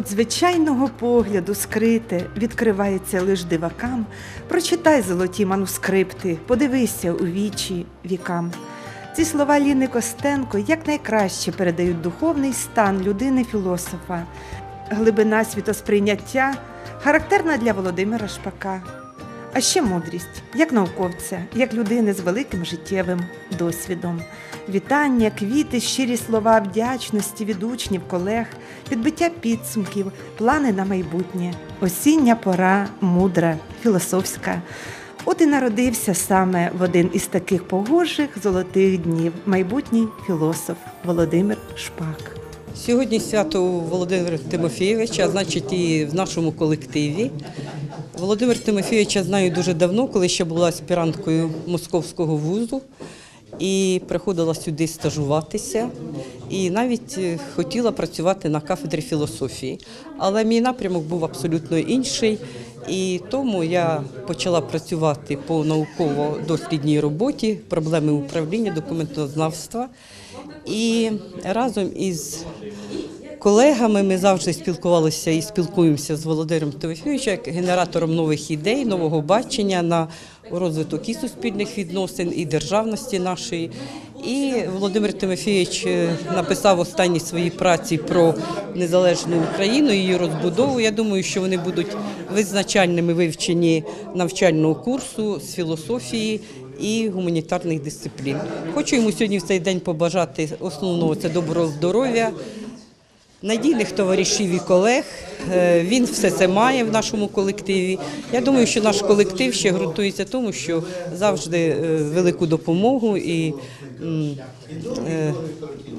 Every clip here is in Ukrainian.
От звичайного погляду скрите відкривається лиш дивакам. Прочитай золоті манускрипти, подивися у вічі вікам. Ці слова Ліни Костенко якнайкраще передають духовний стан людини-філософа, глибина світосприйняття, характерна для Володимира Шпака. А ще мудрість, як науковця, як людини з великим життєвим досвідом. Вітання, квіти, щирі слова вдячності від учнів, колег, підбиття підсумків, плани на майбутнє, осіння пора, мудра, філософська. От і народився саме в один із таких погожих золотих днів майбутній філософ Володимир Шпак. Сьогодні свято Володимира Тимофійовича, значить, і в нашому колективі. Володимир Тимофійовича знаю дуже давно, коли ще була аспіранткою московського вузу і приходила сюди стажуватися. І навіть е, хотіла працювати на кафедрі філософії. Але мій напрямок був абсолютно інший. І тому я почала працювати по науково-дослідній роботі, проблеми управління, документознавства. І разом із колегами ми завжди спілкувалися і спілкуємося з Володимиром Тимофійовичем як генератором нових ідей, нового бачення на розвиток і суспільних відносин, і державності нашої. І Володимир Тимофійович е, написав останні свої праці про незалежну Україну, її розбудову. Я думаю, що вони будуть визначальними вивчені навчального курсу з філософії і гуманітарних дисциплін. Хочу йому сьогодні в цей день побажати основного це доброго здоров'я, надійних товаришів і колег. Е, Він все це має в нашому колективі. Я думаю, що наш колектив ще ґрунтується тому, що завжди е, велику допомогу і е,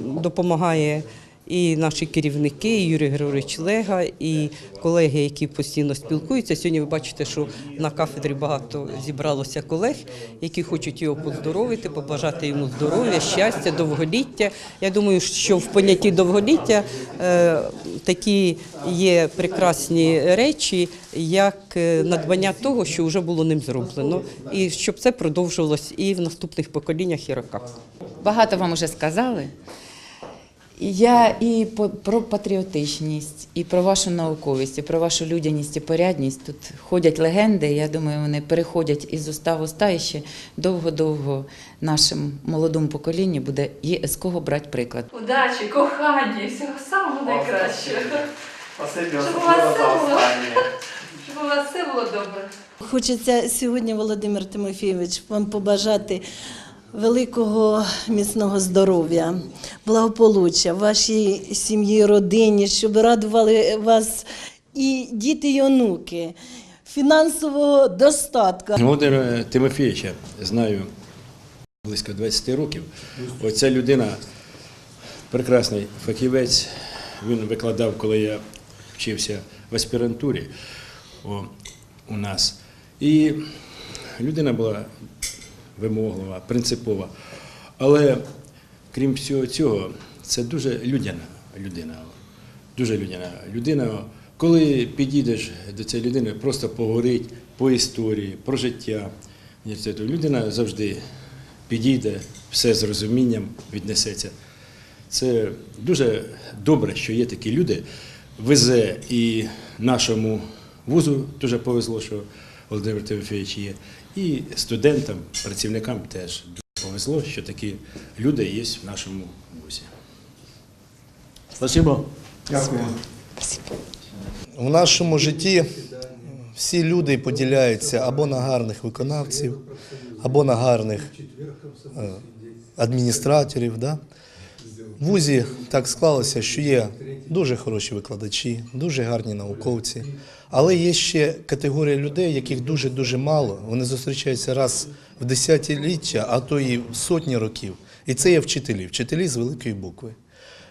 допомагає. І наші керівники, і Юрій Григорович Лега, і колеги, які постійно спілкуються. Сьогодні ви бачите, що на кафедрі багато зібралося колег, які хочуть його поздоровити, побажати йому здоров'я, щастя, довголіття. Я думаю, що в понятті довголіття е, такі є прекрасні речі, як е, надбання того, що вже було ним зроблено, і щоб це продовжувалось і в наступних поколіннях і роках. Багато вам вже сказали. Я і по- про патріотичність, і про вашу науковість, і про вашу людяність і порядність. Тут ходять легенди. Я думаю, вони переходять із уста в уста і ще довго-довго нашому молодому поколінню буде є з кого брати приклад. Удачі, кохання, всього самого найкращого. Спасибі, Щоб у вас все було. Щоб у вас все було добре. Хочеться сьогодні, Володимир Тимофійович, вам побажати великого міцного здоров'я, благополуччя, вашій сім'ї, родині, щоб радували вас і діти, і онуки, фінансового достатку. Володимира Тимофійовича знаю близько 20 років. Оця людина прекрасний фахівець. Він викладав, коли я вчився в аспірантурі у нас. І людина була вимоглива, принципова. Але крім всього цього, це дуже людяна людина. Дуже людяна людина. Коли підійдеш до цієї людини, просто поговорить по історії, про життя. Людина завжди підійде, все з розумінням віднесеться. Це дуже добре, що є такі люди. Везе і нашому вузу дуже повезло, що Володимир Тимофійович є. І студентам, працівникам теж дуже повезло, що такі люди є в нашому вузі. Спасибо. Дякую. В нашому житті всі люди поділяються або на гарних виконавців, або на гарних е, адміністраторів. Да? В вузі так склалося, що є дуже хороші викладачі, дуже гарні науковці, але є ще категорія людей, яких дуже-дуже мало. Вони зустрічаються раз в десятиліття, а то і в сотні років. І це є вчителі, вчителі з великої букви.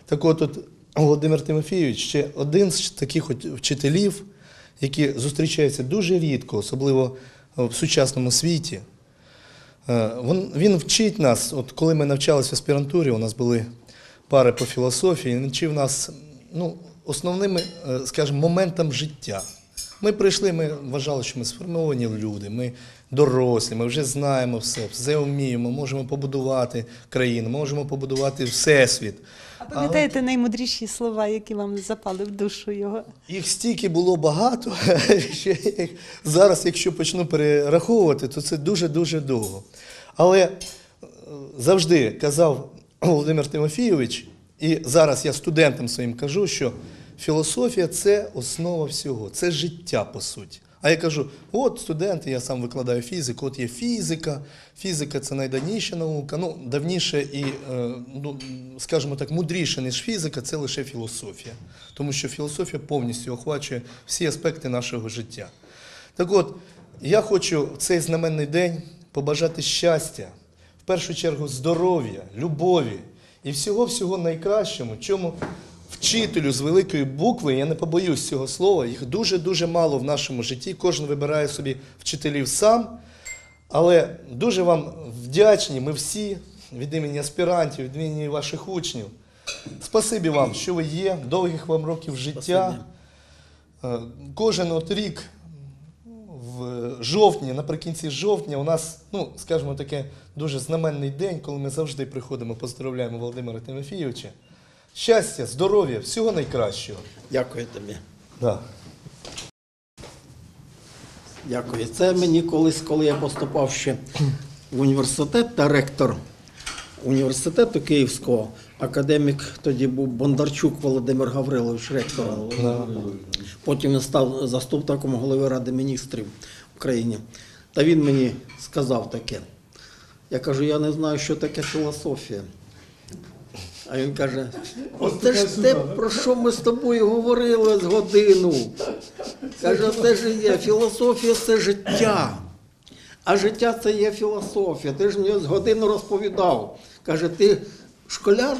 Так от, от Володимир Тимофійович ще один з таких от вчителів, які зустрічаються дуже рідко, особливо в сучасному світі. Е, він вчить нас, от коли ми навчалися в аспірантурі, у нас були пари по філософії, він вчив нас ну, основними, е, скажімо, моментам життя. Ми прийшли, ми вважали, що ми сформовані люди, ми дорослі, ми вже знаємо все, все вміємо, можемо побудувати країну, можемо побудувати всесвіт. А пам'ятаєте наймудріші слова, які вам запали в душу його? Їх стільки було багато, що їх зараз, якщо почну перераховувати, то це дуже-дуже довго. Але е, завжди казав Володимир Тимофійович, і зараз я студентам своїм кажу, що філософія це основа всього, це життя по суті. А я кажу: от студенти, я сам викладаю фізику, от є фізика. Фізика це найдавніша наука. Ну, давніше і, е, ну, скажімо так, мудріше, ніж фізика, це лише філософія. Тому що філософія повністю охвачує всі аспекти нашого життя. Так от, я хочу в цей знаменний день побажати щастя, в першу чергу здоров'я, любові і всього-всього найкращому, чому вчителю з великої букви, я не побоюсь цього слова, їх дуже-дуже мало в нашому житті. Кожен вибирає собі вчителів сам. Але дуже вам вдячні, ми всі від імені аспірантів, від імені ваших учнів. Спасибі вам, що ви є, довгих вам років життя. Е, Кожен от рік в жовтні, наприкінці жовтня, у нас, ну, скажімо таке, дуже знаменний день, коли ми завжди приходимо, поздравляємо Володимира Тимофійовича. Щастя, здоров'я, всього найкращого. Дякую тобі. Да. Дякую. Це мені колись, коли я поступав ще в університет та ректор університету Київського, академік тоді був Бондарчук Володимир Гаврилович, ректором. Потім він став заступником голови Ради міністрів України. Та він мені сказав таке. Я кажу, я не знаю, що таке філософія. А він каже: оце ж те, про що ми з тобою говорили з годину. Каже, це ж є філософія це життя. А життя це є філософія. Ти ж мені з годину розповідав. Каже, ти школяр,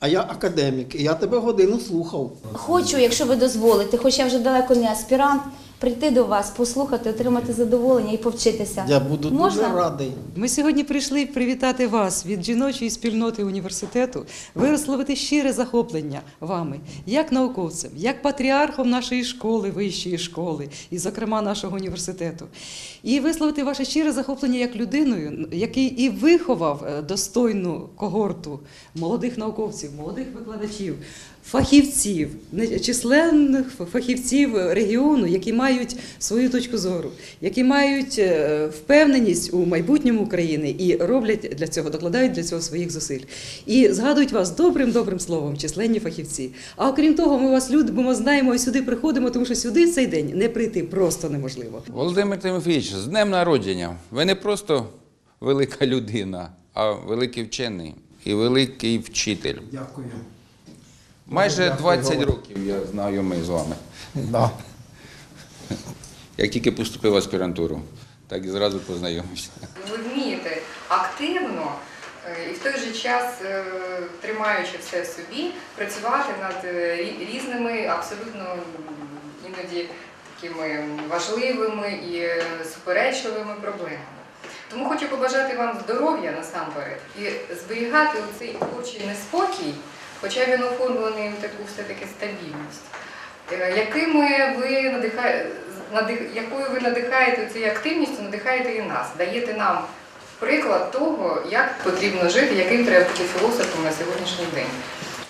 а я академік. І я тебе годину слухав. Хочу, якщо ви дозволите, хоч я вже далеко не аспірант, прийти до вас, послухати, отримати задоволення і повчитися. Я буду Можна? дуже радий. Ми сьогодні прийшли привітати вас від жіночої спільноти університету, висловити щире захоплення вами, як науковцем, як патріархом нашої школи, вищої школи, і, зокрема, нашого університету. І висловити ваше щире захоплення як людиною, який і виховав е, достойну когорту молодих науковців, молодих викладачів. Фахівців, не- численних фахівців регіону, які мають свою точку зору, які мають е, впевненість у майбутньому України і роблять для цього, докладають для цього своїх зусиль. І згадують вас добрим добрим словом, численні фахівці. А окрім того, ми вас любимо, знаємо і сюди приходимо, тому що сюди в цей день не прийти просто неможливо. Володимир Тимофійович, з днем народження. Ви не просто велика людина, а великий вчений і великий вчитель. Дякую. Майже 20 років я знайомий з вами. Да. Як тільки поступив в аспірантуру, так і зразу познайомився. Ви вмієте активно е, і в той же час, е, тримаючи все в собі, працювати над е, різними, абсолютно іноді такими важливими і суперечливими проблемами. Тому хочу побажати вам здоров'я насамперед і зберігати оцей творчий неспокій, хоча він оформлений в таку все-таки стабільність. Е, Якими ви надихаєте, якою ви надихаєте цією активністю, надихаєте і нас, даєте нам приклад того, як потрібно жити, яким треба бути філософом на сьогоднішній день.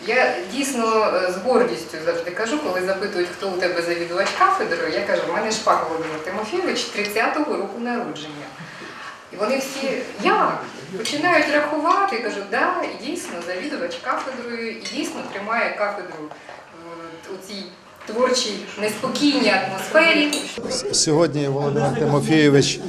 Я дійсно е, з гордістю завжди кажу, коли запитують, хто у тебе завідувач кафедрою, я кажу, в мене Шпак Володимир Тимофійович 30-го року народження. І вони всі як? Починають рахувати, кажуть, да, і дійсно завідувач кафедрою, і дійсно тримає кафедру е, у цій творчій, неспокійній атмосфері. Сьогодні Володимир Тимофійович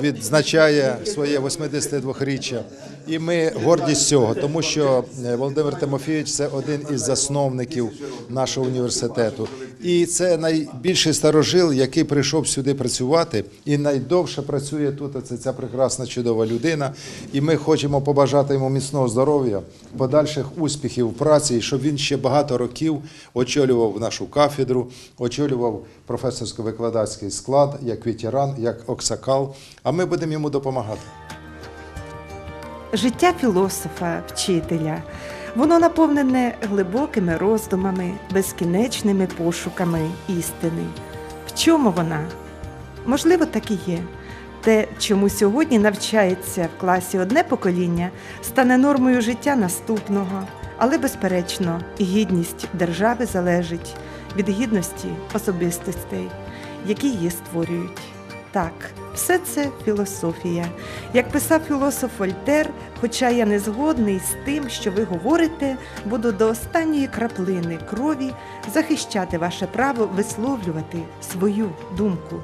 відзначає своє 82-річчя. І ми горді з цього, тому що е, Володимир Тимофійович це один із засновників нашого університету. І це найбільший старожил, який прийшов сюди працювати і найдовше працює тут. Це ця прекрасна чудова людина. І ми хочемо побажати йому міцного здоров'я, подальших успіхів в праці, щоб він ще багато років очолював нашу кафедру, очолював професорсько-викладацький склад як ветеран, як оксакал. А ми будемо йому допомагати. Життя філософа, вчителя. Воно наповнене глибокими роздумами, безкінечними пошуками істини. В чому вона? Можливо, так і є. Те, чому сьогодні навчається в класі одне покоління, стане нормою життя наступного. Але, безперечно, гідність держави залежить від гідності особистостей, які її створюють. Так, все це філософія. Як писав філософ Вольтер, хоча я не згодний з тим, що ви говорите, буду до останньої краплини крові захищати ваше право висловлювати свою думку.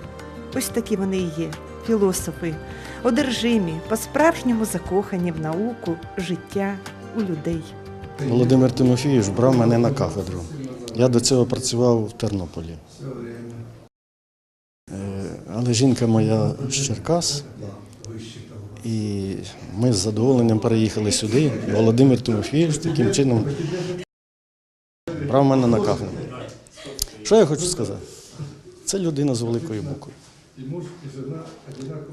Ось такі вони і є, філософи, одержимі, по-справжньому закохані в науку, життя у людей. Володимир Тимофійович брав мене на кафедру. Я до цього працював в Тернополі. Але жінка моя з Черкас, і ми з задоволенням переїхали сюди. Володимир Тимофійович таким чином брав мене на кафедру. Що я хочу сказати? Це людина з великої букви.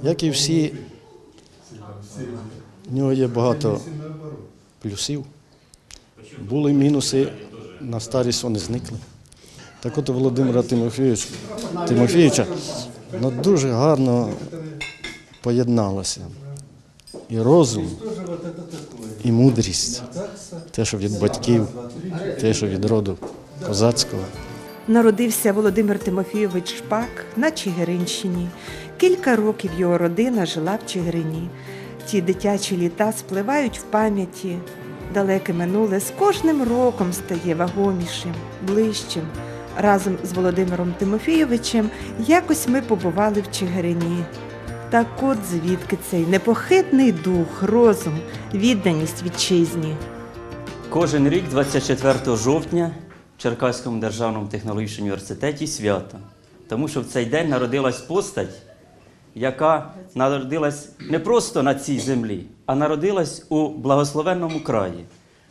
Як і всі, в нього є багато плюсів. Були мінуси, на старість вони зникли. Так от Володимира Тимофійовича, Тимофійовича ну, дуже гарно поєдналося. І розум, і мудрість. Те, що від батьків, те, що від роду козацького. Народився Володимир Тимофійович Шпак на Чигиринщині. Кілька років його родина жила в Чигирині. Ті дитячі літа спливають в пам'яті. Далеке минуле з кожним роком стає вагомішим, ближчим. Разом з Володимиром Тимофійовичем якось ми побували в Чигирині. Так от звідки цей непохитний дух, розум, відданість вітчизні. Кожен рік, 24 жовтня, в Черкаському державному технологічному університеті свято. Тому що в цей день народилась постать, яка народилась не просто на цій землі, а народилась у благословенному краї,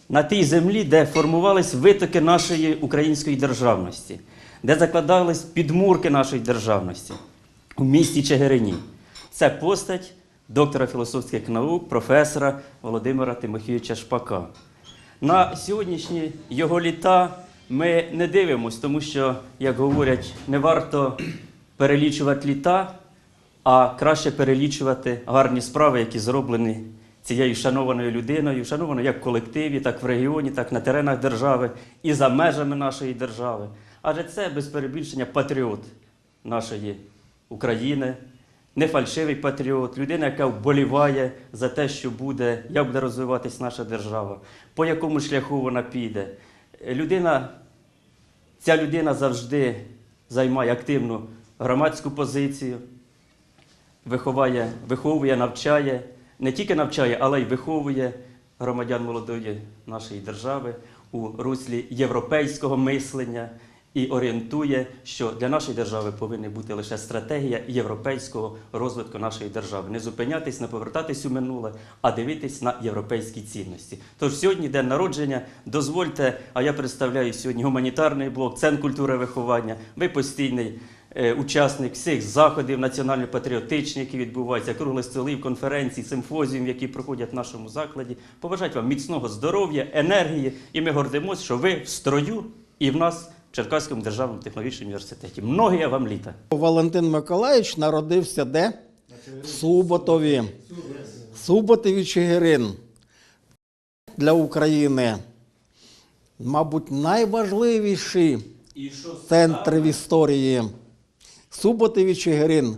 на тій землі, де формувались витоки нашої української державності, де закладались підмурки нашої державності у місті Чигирині. Це постать доктора філософських наук, професора Володимира Тимофійовича Шпака. На сьогоднішні його літа ми не дивимося, тому що, як говорять, не варто перелічувати літа, а краще перелічувати гарні справи, які зроблені цією шанованою людиною, шанованою як в колективі, так в регіоні, так на теренах держави і за межами нашої держави. Адже це без перебільшення патріот нашої України, не фальшивий патріот, людина, яка вболіває за те, що буде, як буде розвиватись наша держава, по якому шляху вона піде. Людина, ця людина завжди займає активну громадську позицію, виховає, виховує, навчає, не тільки навчає, але й виховує громадян молодої нашої держави у руслі європейського мислення і орієнтує, що для нашої держави повинна бути лише стратегія європейського розвитку нашої держави. Не зупинятись, не повертатись у минуле, а дивитись на європейські цінності. Тож сьогодні день народження. Дозвольте, а я представляю сьогодні гуманітарний блок, центр культури виховання. Ви постійний учасник всіх заходів національно-патріотичних, які відбуваються, круглих столів, конференцій, симфозіумів, які проходять в нашому закладі. Побажати вам міцного здоров'я, енергії, і ми гордимося, що ви в строю і в нас в Черкаському державному технологічному університеті. Многія вам літа. Валентин Миколаївич народився де? В Суботові. Суботові Чигирин для України. Мабуть, найважливіші центри в історії. Суботові Чигирин.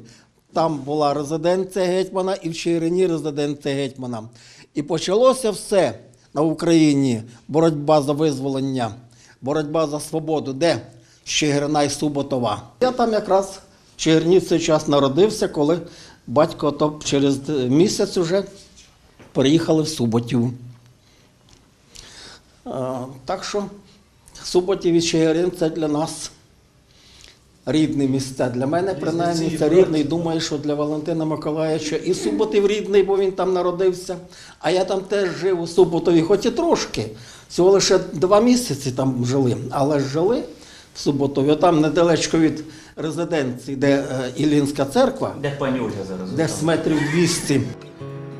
Там була резиденція гетьмана і в Чигирині резиденція гетьмана. І почалося все на Україні. Боротьба за визволення, боротьба за свободу. Де? Чигирина і Суботова. Я там якраз в Чигирині в цей час народився, коли батько то через місяць уже переїхали в Суботів. Так що Суботів і Чигирин це для нас рідне місце. Для мене, принаймні, це рідний. Думаю, що для Валентина Миколаївича і Суботів рідний, бо він там народився. А я там теж жив у Суботові, хоч і трошки. Всього лише два місяці там жили, але жили в Суботові. Там недалечко від резиденції, де е, Іллінська церква, Де пані Ольга зараз? десь метрів 200.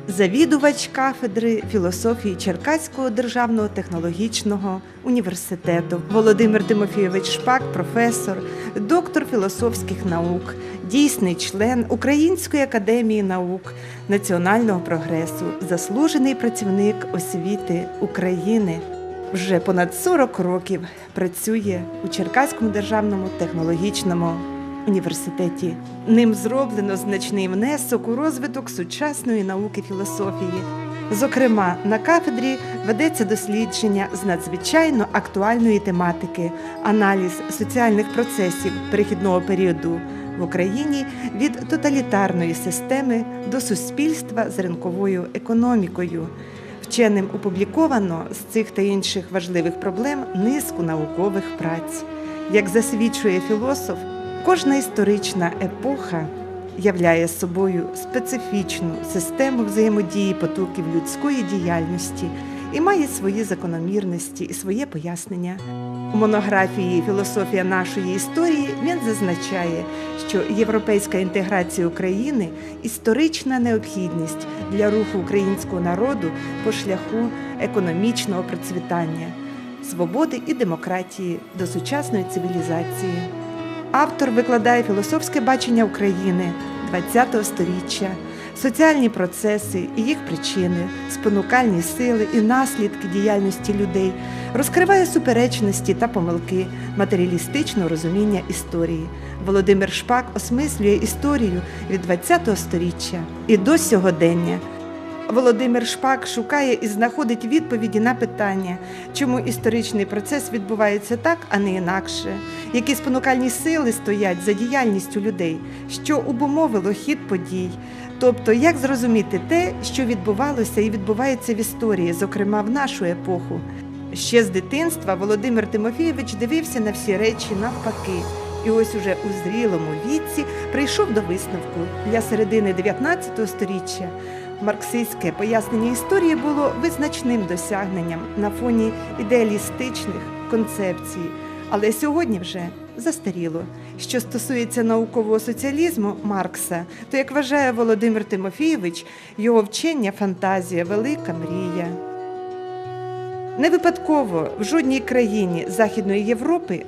Завідувач кафедри філософії Черкаського державного технологічного університету Володимир Тимофійович Шпак, професор, доктор філософських наук, дійсний член Української академії наук, національного прогресу, заслужений працівник освіти України. Вже понад 40 років працює у Черкаському державному технологічному університеті. Ним зроблено значний внесок у розвиток сучасної науки філософії. Зокрема, на кафедрі ведеться дослідження з надзвичайно актуальної тематики, аналіз соціальних процесів перехідного періоду в Україні від тоталітарної системи до суспільства з ринковою економікою. Вченим опубліковано з цих та інших важливих проблем низку наукових праць. Як засвідчує філософ, кожна історична епоха являє собою специфічну систему взаємодії потоків людської діяльності і має свої закономірності і своє пояснення. У монографії Філософія нашої історії він зазначає, що європейська інтеграція України історична необхідність для руху українського народу по шляху економічного процвітання, свободи і демократії до сучасної цивілізації. Автор викладає філософське бачення України ХХ століття, соціальні процеси і їх причини, спонукальні сили і наслідки діяльності людей, розкриває суперечності та помилки матеріалістичного розуміння історії. Володимир Шпак осмислює історію від ХХ століття і до сьогодення. Володимир Шпак шукає і знаходить відповіді на питання, чому історичний процес відбувається так, а не інакше, які спонукальні сили стоять за діяльністю людей, що обумовило хід подій. Тобто, як зрозуміти те, що відбувалося і відбувається в історії, зокрема в нашу епоху. Ще з дитинства Володимир Тимофійович дивився на всі речі навпаки. І ось уже у зрілому віці прийшов до висновку для середини 19 століття. Марксистське пояснення історії було визначним досягненням на фоні ідеалістичних концепцій, але сьогодні вже застаріло. Що стосується наукового соціалізму Маркса, то як вважає Володимир Тимофійович, його вчення фантазія велика мрія. Не випадково в жодній країні Західної Європи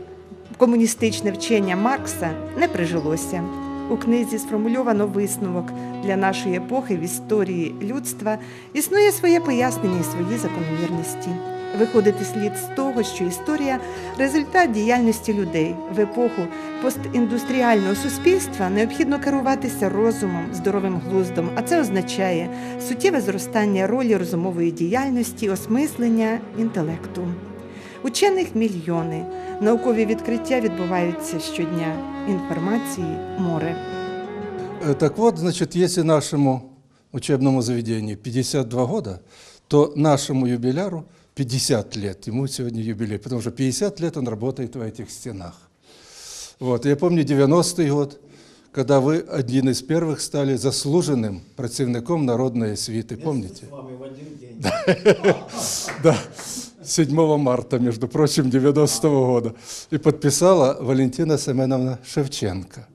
комуністичне вчення Маркса не прижилося. У книзі сформульовано висновок для нашої епохи в історії людства існує своє пояснення і свої закономірності. Виходити слід з того, що історія результат діяльності людей в епоху постіндустріального суспільства необхідно керуватися розумом, здоровим глуздом, а це означає суттєве зростання ролі розумової діяльності, осмислення інтелекту Учених мільйони, наукові відкриття відбуваються щодня. Інформації море. Э, Так вот, значит, если нашему учебному заведению 52 года, то нашему юбиляру 50 лет. Ему сегодня юбилей, потому что 50 лет он работает в этих стенах. Вот. Я помню 90-й год, когда вы один из первых стали заслуженным працівником народной освіти. Помните? З вами в один день. Да, 7 марта, между прочим, 90-го года. И подписала Валентина Семеновна Шевченко.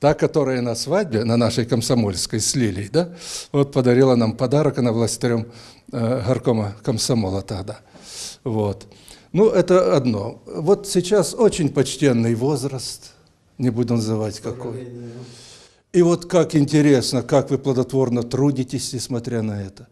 Та, которая на свадьбе, на нашей комсомольской с Лилией, да, вот подарила нам подарок, она властарем э, горкома комсомола тогда. Вот. Ну, это одно. Вот сейчас очень почтенный возраст, не буду называть какой. И вот как интересно, как вы плодотворно трудитесь, несмотря на это.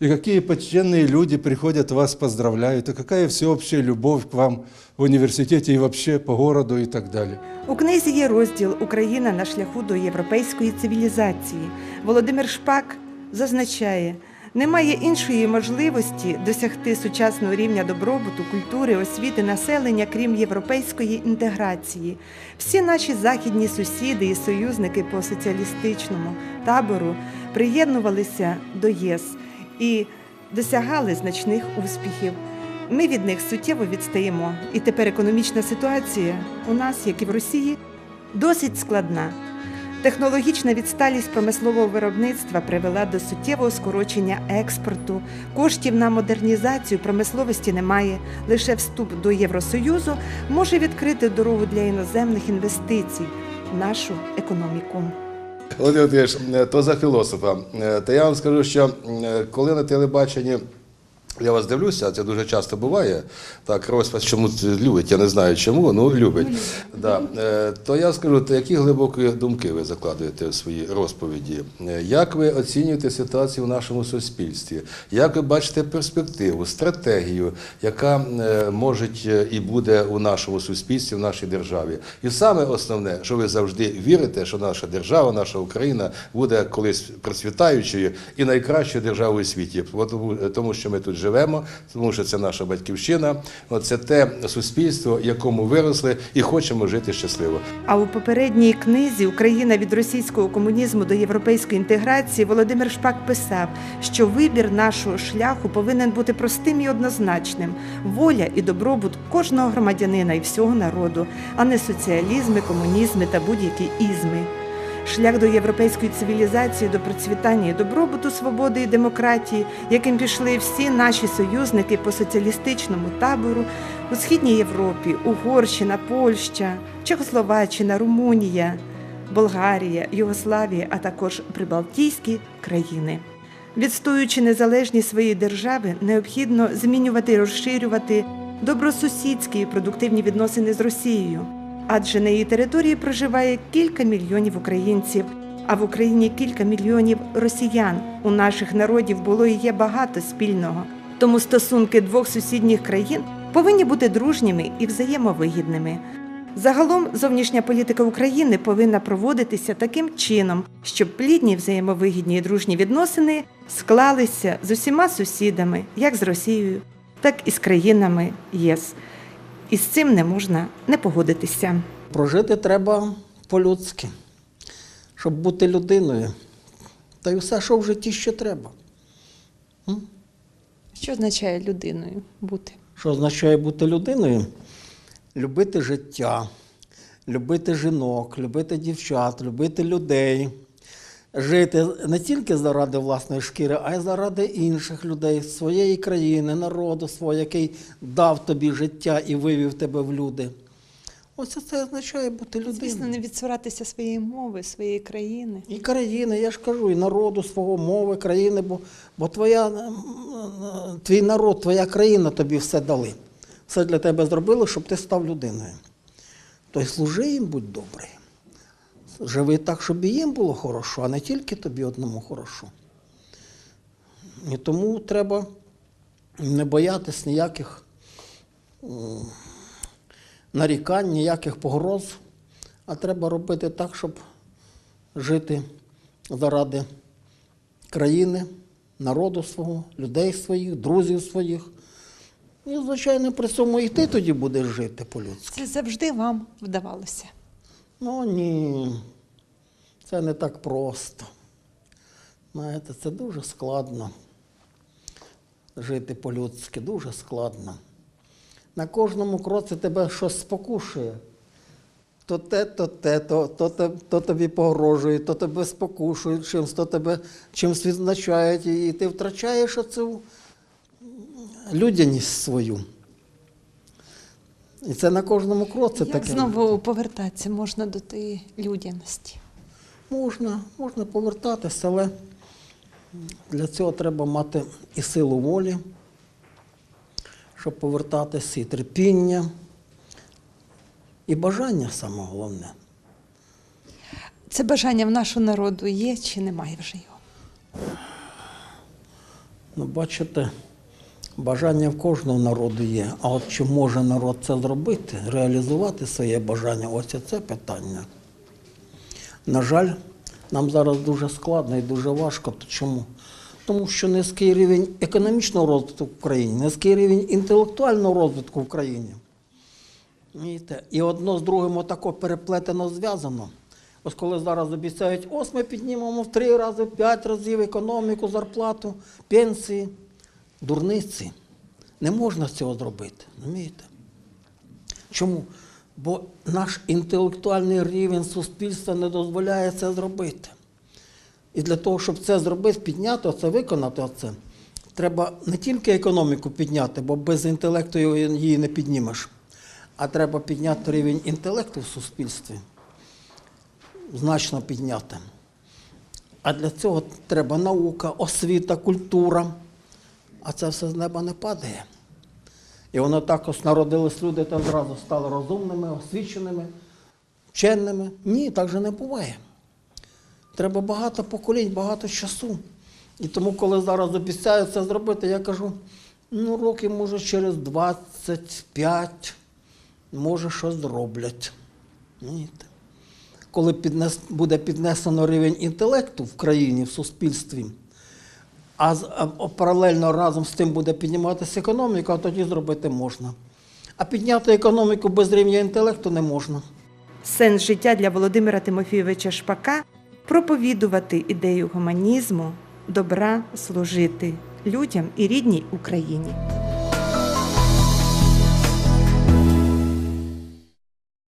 И какие почтенные люди приходят, вас поздравляют, и какая всеобщая любовь к вам в университете и вообще по городу и так далее. У книзі є розділ Україна на шляху до європейської цивілізації. Володимир Шпак зазначає, немає іншої можливості досягти сучасного рівня добробуту, культури, освіти населення, крім європейської інтеграції. Всі наші західні сусіди і союзники по соціалістичному табору приєднувалися до ЄС і досягали значних успіхів. Ми від них суттєво відстаємо, і тепер економічна ситуація у нас, як і в Росії, досить складна. Технологічна відсталість промислового виробництва привела до суттєвого скорочення експорту. Коштів на модернізацію промисловості немає. Лише вступ до Євросоюзу може відкрити дорогу для іноземних інвестицій в нашу економіку. Володимир е, то за філософа. Е, Та я вам скажу, що е, коли на телебаченні я вас дивлюся, це дуже часто буває. Так, розпис чомусь любить, я не знаю чому, ну любить. Да. Е, То я скажу, то які глибокі думки ви закладуєте в свої розповіді? Е, Як ви оцінюєте ситуацію в нашому суспільстві? Як ви бачите перспективу, стратегію, яка е, може і буде у нашому суспільстві, в нашій державі? І саме основне, що ви завжди вірите, що наша держава, наша Україна буде колись процвітаючою і найкращою державою у світі. Тому що ми тут живемо, тому що це наша батьківщина. Це те суспільство, в якому виросли і хочемо жити щасливо. А у попередній книзі Україна від російського комунізму до європейської інтеграції Володимир Шпак писав, що вибір нашого шляху повинен бути простим і однозначним: воля і добробут кожного громадянина і всього народу, а не соціалізми, комунізми та будь-які ізми. Шлях до європейської цивілізації, до процвітання і добробуту, свободи і демократії, яким пішли всі наші союзники по соціалістичному табору у східній Європі, Угорщина, Польща, Чехословаччина, Румунія, Болгарія, Югославія, а також прибалтійські країни. Відстоюючи незалежність своєї держави, необхідно змінювати розширювати добросусідські і продуктивні відносини з Росією, адже на її території проживає кілька мільйонів українців, а в Україні кілька мільйонів росіян. У наших народів було і є багато спільного. Тому стосунки двох сусідніх країн повинні бути дружніми і взаємовигідними. Загалом зовнішня політика України повинна проводитися таким чином, щоб плідні взаємовигідні і дружні відносини склалися з усіма сусідами, як з Росією, так і з країнами ЄС. І з цим не можна не погодитися. Прожити треба по-людськи, щоб бути людиною. Та й все, що в житті ще треба. Що означає людиною бути? Що означає бути людиною? Любити життя, любити жінок, любити дівчат, любити людей, жити не тільки заради власної шкіри, а й заради інших людей, своєї країни, народу свого, який дав тобі життя і вивів тебе в люди. Ось це означає бути людиною. Звісно, не відсуратися своєї мови, своєї країни. І країни, я ж кажу, і народу свого, мови, країни, бо, бо твоя, твій народ, твоя країна тобі все дали. Все для тебе зробили, щоб ти став людиною. То й служи їм, будь добрий. Живи так, щоб і їм було хорошо, а не тільки тобі одному хорошо. І тому треба не боятись ніяких нарікань, ніяких погроз, а треба робити так, щоб жити заради країни, народу свого, людей своїх, друзів своїх. І, звичайно, при цьому і ти тоді будеш жити по-людськи. Це завжди вам вдавалося. Ну ні, це не так просто. Знаєте, це дуже складно. Жити по-людськи, дуже складно. На кожному кроці тебе щось спокушує. То те, то те, то, то, те- то тобі погрожує, то тебе спокушують чимось, то тебе чимось відзначають, і ти втрачаєш оцю людяність свою. І це на кожному кроці Як таке. знову повертатися можна до тієї людяності? Можна, можна повертатися, але для цього треба мати і силу волі, щоб повертатися, і терпіння, і бажання саме головне. Це бажання в нашого народу є чи немає вже його? Ну, бачите, бажання в кожного народу є. А от чи може народ це зробити, реалізувати своє бажання, ось це питання. На жаль, нам зараз дуже складно і дуже важко. Чому? Тому що низький рівень економічного розвитку в Україні, низький рівень інтелектуального розвитку в країні. І одно з другим отако переплетено зв'язано. Ось коли зараз обіцяють, ось ми піднімемо в три рази, в п'ять разів економіку, зарплату, пенсії. Дурниці. Не можна цього зробити. Розумієте? Чому? Бо наш інтелектуальний рівень суспільства не дозволяє це зробити. І для того, щоб це зробити, підняти це, виконати оце, треба не тільки економіку підняти, бо без інтелекту її не піднімеш, а треба підняти рівень інтелекту в суспільстві, значно підняти. А для цього треба наука, освіта, культура. А це все з неба не падає. І воно так ось народились люди, там зразу стали розумними, освіченими, вченими. Ні, так же не буває. Треба багато поколінь, багато часу. І тому, коли зараз обіцяють це зробити, я кажу, ну, років, може, через 25, може, щось зроблять. Коли піднес, буде піднесено рівень інтелекту в країні, в суспільстві, а, паралельно разом з тим буде підніматися економіка, тоді зробити можна. А підняти економіку без рівня інтелекту не можна. Сенс життя для Володимира Тимофійовича Шпака проповідувати ідею гуманізму, добра, служити людям і рідній Україні.